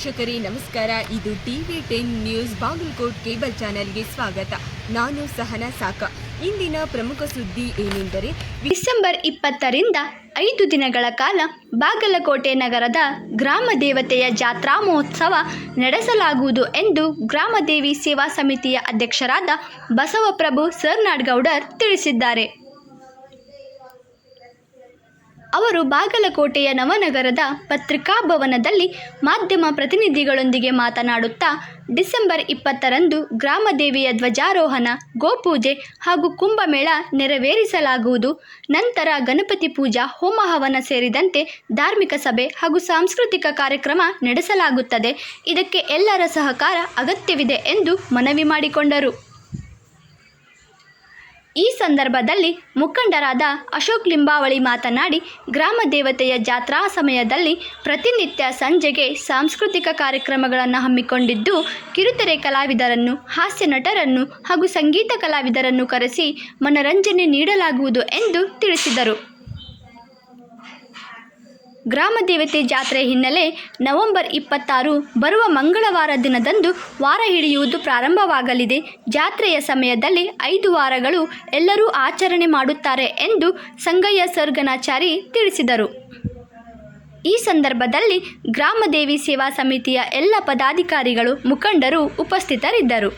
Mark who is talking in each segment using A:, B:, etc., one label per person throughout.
A: ವೀಕ್ಷಕರೇ, ನಮಸ್ಕಾರ. ಇದು TV ten news Bagalkot cable ಚಾನೆಲ್ಗೆ ಸ್ವಾಗತ. ನಾನು ಸಹನಾ ಸಾಕ. ಇಂದಿನ ಪ್ರಮುಖ ಸುದ್ದಿ ಏನೆಂದರೆ,
B: ಡಿಸೆಂಬರ್ ಇಪ್ಪತ್ತರಿಂದ ಐದು ದಿನಗಳ ಕಾಲ ಬಾಗಲಕೋಟೆ ನಗರದ ಗ್ರಾಮ ದೇವತೆಯ ಜಾತ್ರಾ ಮಹೋತ್ಸವ ನಡೆಸಲಾಗುವುದು ಎಂದು ಗ್ರಾಮದೇವಿ ಸೇವಾ ಸಮಿತಿಯ ಅಧ್ಯಕ್ಷರಾದ ಬಸವಪ್ರಭು ಸರ್ನಾಡ್ಗೌಡರ್ ತಿಳಿಸಿದ್ದಾರೆ. ಅವರು ಬಾಗಲಕೋಟೆಯ ನವನಗರದ ಪತ್ರಿಕಾಭವನದಲ್ಲಿ ಮಾಧ್ಯಮ ಪ್ರತಿನಿಧಿಗಳೊಂದಿಗೆ ಮಾತನಾಡುತ್ತಾ, ಡಿಸೆಂಬರ್ ಇಪ್ಪತ್ತರಂದು ಗ್ರಾಮದೇವಿಯ ಧ್ವಜಾರೋಹಣ, ಗೋಪೂಜೆ ಹಾಗೂ ಕುಂಭಮೇಳ ನೆರವೇರಿಸಲಾಗುವುದು. ನಂತರ ಗಣಪತಿ ಪೂಜಾ ಹೋಮ ಹವನ ಸೇರಿದಂತೆ ಧಾರ್ಮಿಕ ಸಭೆ ಹಾಗೂ ಸಾಂಸ್ಕೃತಿಕ ಕಾರ್ಯಕ್ರಮ ನಡೆಸಲಾಗುತ್ತದೆ. ಇದಕ್ಕೆ ಎಲ್ಲರ ಸಹಕಾರ ಅಗತ್ಯವಿದೆ ಎಂದು ಮನವಿ ಮಾಡಿಕೊಂಡರು. ಈ ಸಂದರ್ಭದಲ್ಲಿ ಮುಖಂಡರಾದ ಅಶೋಕ್ ಲಿಂಬಾವಳಿ ಮಾತನಾಡಿ, ಗ್ರಾಮ ದೇವತೆಯ ಜಾತ್ರಾ ಸಮಯದಲ್ಲಿ ಪ್ರತಿನಿತ್ಯ ಸಂಜೆಗೆ ಸಾಂಸ್ಕೃತಿಕ ಕಾರ್ಯಕ್ರಮಗಳನ್ನು ಹಮ್ಮಿಕೊಂಡಿದ್ದು, ಕಿರುತೆರೆ ಕಲಾವಿದರನ್ನು, ಹಾಸ್ಯ ನಟರನ್ನು ಹಾಗೂ ಸಂಗೀತ ಕಲಾವಿದರನ್ನು ಕರೆಸಿ ಮನರಂಜನೆ ನೀಡಲಾಗುವುದು ಎಂದು ತಿಳಿಸಿದರು. ಗ್ರಾಮ ದೇವತೆ ಜಾತ್ರೆ ಹಿನ್ನೆಲೆ ನವೆಂಬರ್ ಇಪ್ಪತ್ತಾರು ಬರುವ ಮಂಗಳವಾರ ದಿನದಂದು ವಾರ ಹಿಡಿಯುವುದು ಪ್ರಾರಂಭವಾಗಲಿದೆ. ಜಾತ್ರೆಯ ಸಮಯದಲ್ಲಿ ಐದು ವಾರಗಳು ಎಲ್ಲರೂ ಆಚರಣೆ ಮಾಡುತ್ತಾರೆ ಎಂದು ಸಂಗಯ್ಯ ಸರ್ಗನಾಚಾರಿ ತಿಳಿಸಿದರು. ಈ ಸಂದರ್ಭದಲ್ಲಿ ಗ್ರಾಮದೇವಿ ಸೇವಾ ಸಮಿತಿಯ ಎಲ್ಲ ಪದಾಧಿಕಾರಿಗಳು, ಮುಖಂಡರು ಉಪಸ್ಥಿತರಿದ್ದರು.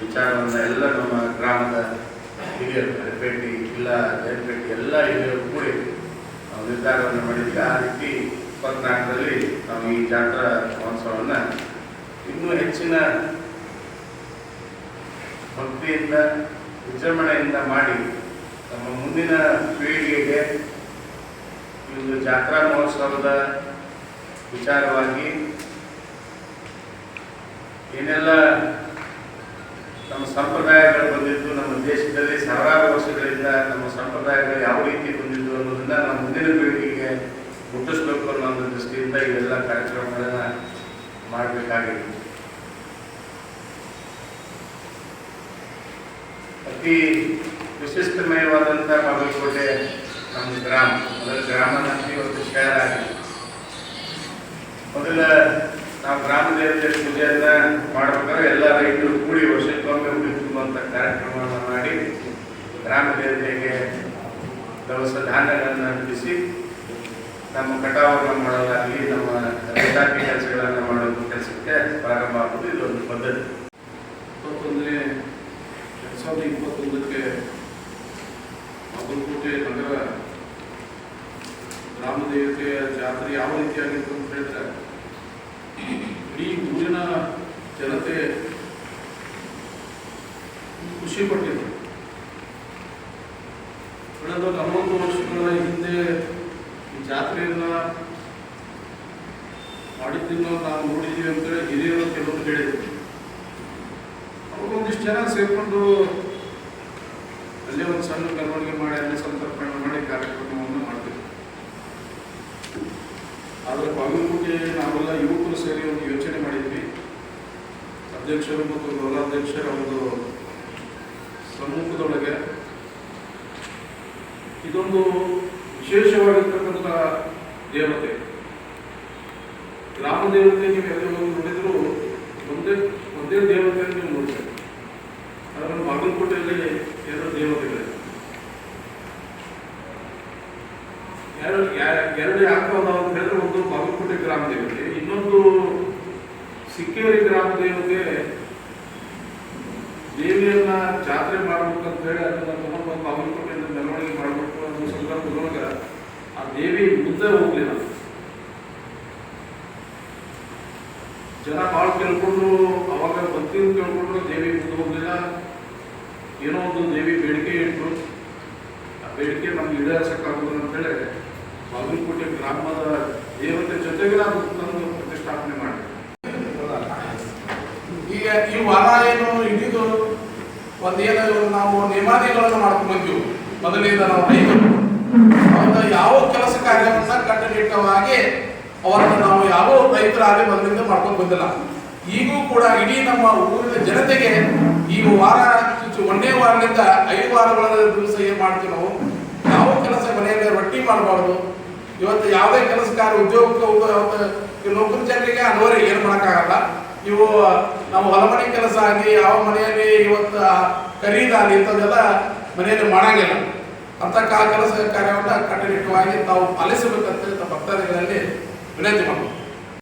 C: ವಿಚಾರವನ್ನು ಎಲ್ಲ ನಮ್ಮ ಗ್ರಾಮದ ಇಲ್ಲ ಜಯಪೇಟಿ ಎಲ್ಲ ಹಿರಿಯರು ಕೂಡಿ ನಾವು ನಿರ್ಧಾರವನ್ನು ಮಾಡಿದ್ವಿ. ಆ ರೀತಿ ಇಪ್ಪತ್ನಾಲ್ಕರಲ್ಲಿ ನಾವು ಈ ಜಾತ್ರಾ ಮಹೋತ್ಸವವನ್ನು ಇನ್ನೂ ಹೆಚ್ಚಿನ ಭಕ್ತಿಯಿಂದ, ವಿಜೃಂಭಣೆಯಿಂದ ಮಾಡಿ ನಮ್ಮ ಮುಂದಿನ ಪೀಳಿಗೆಗೆ ಒಂದು ಜಾತ್ರಾ ಮಹೋತ್ಸವದ ವಿಚಾರವಾಗಿ ಏನೆಲ್ಲ ನಮ್ಮ ಸಂಪ್ರದಾಯಗಳು ಬಂದಿದ್ದು, ನಮ್ಮ ದೇಶದಲ್ಲಿ ಸಾವಿರಾರು ವರ್ಷಗಳಿಂದ ನಮ್ಮ ಸಂಪ್ರದಾಯಗಳು ಯಾವ ರೀತಿ ಬಂದಿದ್ದು ಅನ್ನೋದನ್ನ ನಮ್ಮ ಮುಂದಿನ ಪೀಳಿಗೆಗೆ ಮುಟ್ಟಿಸ್ಬೇಕು ಅನ್ನೋ ಒಂದು ದೃಷ್ಟಿಯಿಂದ ಇವೆಲ್ಲ ಕಾರ್ಯಕ್ರಮಗಳನ್ನ ಅತಿ ವಿಶಿಷ್ಟಮಯವಾದಂಥ ಬಾಗಲಕೋಟೆ ನಮ್ಮ ಗ್ರಾಮ. ಮೊದಲ ಗ್ರಾಮ ಒಂದು ಶಹರ ಆಗಿದೆ ಮೊದಲ ನಾವು ಗ್ರಾಮ ದೇವತೆ ಪೂಜೆಯನ್ನ ಮಾಡ್ಬೇಕಾದ್ರೆ ಎಲ್ಲ ರೈತರು ಕೂಡಿ ವರ್ಷಕ್ಕೊಮ್ಮೆ ಉಡಿ ತುಂಬುವಂಥ ಕಾರ್ಯಕ್ರಮವನ್ನು ಮಾಡಿ ಗ್ರಾಮ ದೇವತೆಗೆ ದವಸ ಧಾನ್ಯಗಳನ್ನು ಅರ್ಪಿಸಿ ನಮ್ಮ ಕಟಾವನ್ನು ಮಾಡೋದಾಗಲಿ, ನಮ್ಮ ರೈತಾಪಿ ಕೆಲಸಗಳನ್ನು ಮಾಡೋ ಕೆಲಸಕ್ಕೆ ಪ್ರಾರಂಭ ಆಗೋದು ಇದೊಂದು ಪದ್ಧತಿ.
D: ಇಪ್ಪತ್ತೊಂದನೇ ಎರಡು ಸಾವಿರದ ಇಪ್ಪತ್ತೊಂದಕ್ಕೆ ಬಾಗಲಕೋಟೆ ನಗರ ಗ್ರಾಮ ದೇವತೆಯ ಜಾತ್ರೆ ಯಾವ ರೀತಿಯಾಗಿತ್ತು ಅಂತ ಹೇಳಿದ್ರೆ ಇಡೀ ಊರಿನ ಜನತೆ ಖುಷಿ ಪಟ್ಟಿದ್ರು ಕೆಲವರು ಹೇಳಿದ್ರು. ಅವಾಗ ಒಂದಿಷ್ಟು ಜನ ಸೇರ್ಕೊಂಡು ಅಲ್ಲೇ ಒಂದು ಸಣ್ಣ ಮೆರವಣಿಗೆ ಮಾಡಿ, ಅಲ್ಲೇ ಸಂತರ್ಪಣೆ ಮಾಡಿ ಕಾರ್ಯಕ್ರಮವನ್ನು ಮಾಡ್ತೀವಿ ಆದರೆ ಬಾಗಲಕೋಟೆ ನಾವೆಲ್ಲ ಯುವಕರು ಸೇರಿ ಒಂದು ಯೋಚನೆ ಮಾಡಿದ್ವಿ. ಅಧ್ಯಕ್ಷರು ಮತ್ತು ಗೌರವಾಧ್ಯಕ್ಷರ ಒಂದು ಸಮ್ಮುಖದೊಳಗೆ ಇದೊಂದು ವಿಶೇಷವಾಗಿರ್ತಕ್ಕಂಥ ದೇವತೆ. ಗ್ರಾಮ ದೇವತೆ ನೀವು ಎಲ್ಲಿ ಹೋಗಿ ನೋಡಿದ್ರು ಒಂದೇ ಒಂದೇ ದೇವತೆಯನ್ನು ನೀವು ನೋಡ್ತೀರಿ ಅದರಲ್ಲಿ ಬಾಗಲಕೋಟೆಯಲ್ಲಿ ಎರಡು ದೇವತೆಗಳಿವೆ ಎರಡು ಯಾ- ಎರಡು ಯಾಕೆ ಅದಾವ ಅಂತ ಹೇಳಿದ್ರೆ ಒಂದು ಬಾಗಲಕೋಟೆ ಗ್ರಾಮ ದೇವತೆ ಇನ್ನೊಂದು ಸಿಕ್ಕೇರಿ ಗ್ರಾಮ ದೇವತೆ ದೇವಿಯನ್ನ ಜಾತ್ರೆ ಮಾಡ್ಬೇಕಂತ ಹೇಳಿ ಅದನ್ನ ತಗೊಂಡು ಬಾಗಲಕೋಟೆಯಿಂದ ಮೆರವಣಿಗೆ ಮಾಡಬೇಕು ಅನ್ನೋ ಸಂದರ್ಭದೊಳಗ ಆ ದೇವಿ ಮುಂದೆ ಹೋಗ್ಲಿಲ್ಲ ಜನ ಭಾಳ ಕೇಳ್ಕೊಂಡು, ಅವಾಗ ಭಕ್ತಿಯಿಂದ ಕೇಳ್ಕೊಂಡ್ರು ದೇವಿ ಮುಂದೆ ಹೋಗ್ಲಿಲ್ಲ. ಏನೋ ಒಂದು ದೇವಿ ಬೇಡಿಕೆ ಇಟ್ರು. ಆ ಬೇಡಿಕೆ ನಮ್ಗೆ ಈಡೇರಿಸಕ್ಕಾಗೋದು ಅಂತೇಳಿ ಬಾಗಲಕೋಟೆ ಗ್ರಾಮದ ದೇವತೆ ಜೊತೆಗೆ ನಾನು ಪ್ರತಿಷ್ಠಾಪನೆ ಮಾಡಿ
E: ಈಗ ಈ ವಾರ ಏನು ಹಿಡಿದು ಒಂದೇನಾದ್ರು ನಾವು ನೇಮಾದಿಗಳನ್ನು ಮಾಡ್ಕೊಂಡು ಬಂದಿವು. ಮೊದಲಿಂದ ನಾವು ರೈತರು ಯಾವ ಕೆಲಸ ಕಾರ್ಯವನ್ನ ಕಟ್ಟುನಿಟ್ಟವಾಗಿ ಅವರನ್ನು ನಾವು ಯಾವ ರೈತರಾಗಲಿ ಮೊದಲಿಂದ ಮಾಡ್ಕೊಂಡು ಬಂದಿಲ್ಲ. ಈಗೂ ಕೂಡ ಇಡೀ ನಮ್ಮ ಊರಿನ ಜನತೆಗೆ ಈ ವಾರ, ಒಂದೇ ವಾರದಿಂದ ಐದು ವಾರಗಳ ದಿವಸ ಏನ್ ಮಾಡ್ತೀವಿ ನಾವು? ಯಾವ ಕೆಲಸ ಮನೆಯಲ್ಲಿ ರೊಟ್ಟಿ ಮಾಡಬಾರ್ದು ಇವತ್ತು ಯಾವುದೇ ಕೆಲಸ ಕಾರ್ಯ ಉದ್ಯೋಗಕ್ಕೆ ಇವತ್ತು ನೌಕರಿ ಜನರಿಗೆ ಅನ್ನೋರಿ ಏನು ಮಾಡೋಕ್ಕಾಗಲ್ಲ. ಇವು ನಾವು ಹೊಲಮನೆ ಕೆಲಸ ಆಗಲಿ, ಯಾವ ಮನೆಯಲ್ಲಿ ಇವತ್ತು ಖರೀದಾಗಲಿ ಇಂಥದ್ದೆಲ್ಲ ಮನೆಯಲ್ಲಿ ಮಾಡಂಗಿಲ್ಲ. ಅಂತ ಕಾ ಕೆಲಸ ಕಾರ್ಯವನ್ನು ಕಟ್ಟುನಿಟ್ಟವಾಗಿ ತಾವು ಪಾಲಿಸಬೇಕಂತ ಭಕ್ತಾದಿಗಳಲ್ಲಿ ವಿನಂತಿ ಮಾಡ್ಬೋದು.